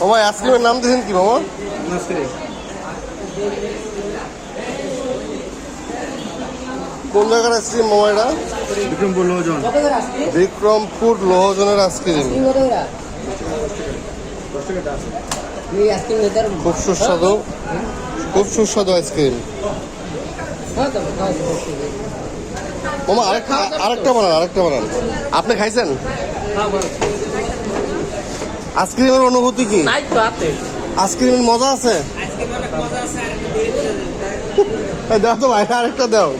মামা আইসক্রিমের নাম দিয়েছেন কি মামা কোন জায়গার আইসক্রিম মামা এটা? বিক্রমপুর লোহজন। বিক্রমপুর লোহজনের আইসক্রিম? খুব সুস্বাদু। খুব সুস্বাদু আইসক্রিম। মামা আরেকটা আরেকটা বানান আরেকটা বানান। আপনি খাইছেন। আইসক্রিমের অনুভূতি কি? নাই তো হাতে। আইসক্রিমের মজা আছে? দাও তো ভাই আরেকটা দাও।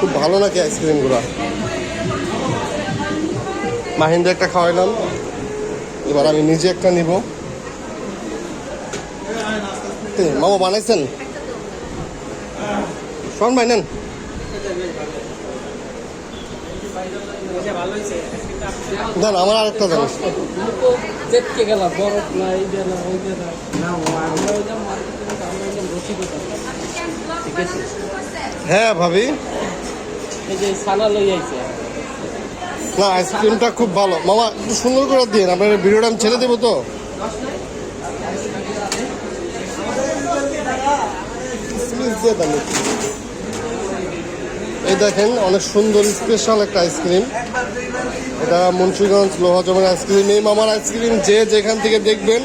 খুব ভালো নাকি আইসক্রিমগুলা মাহিন্দা একটা খাওয়াইলাম। এবার আমি নিজে একটা নিব। মামা বানাইছেন? শোন ভাই নেন। দেন আমার আরেকটা দেন দেখতে? হ্যাঁ ভাবি। না, আইসক্রিমটা খুব ভালো মামা, একটু সুন্দর করে দিন আপনার ভিডিওটা আমি ছেড়ে দেবো তো দিয়ে। এই দেখেন, অনেক সুন্দর স্পেশাল একটা আইসক্রিম এটা মুন্সিগঞ্জ লোহা জমের আইসক্রিম এই মামার আইসক্রিম যে যেখান থেকে দেখবেন,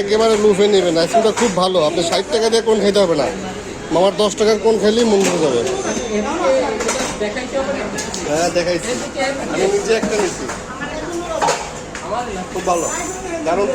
একেবারে লুফে নেবেন। আইসক্রিমটা খুব ভালো। আপনি ষাট টাকা দিয়ে কোন খেতে হবে না। মামার দশ টাকার কোন খেলেই মন ভরে যাবে? হ্যাঁ দেখাইছি। আমি খুব ভালো। দারুণ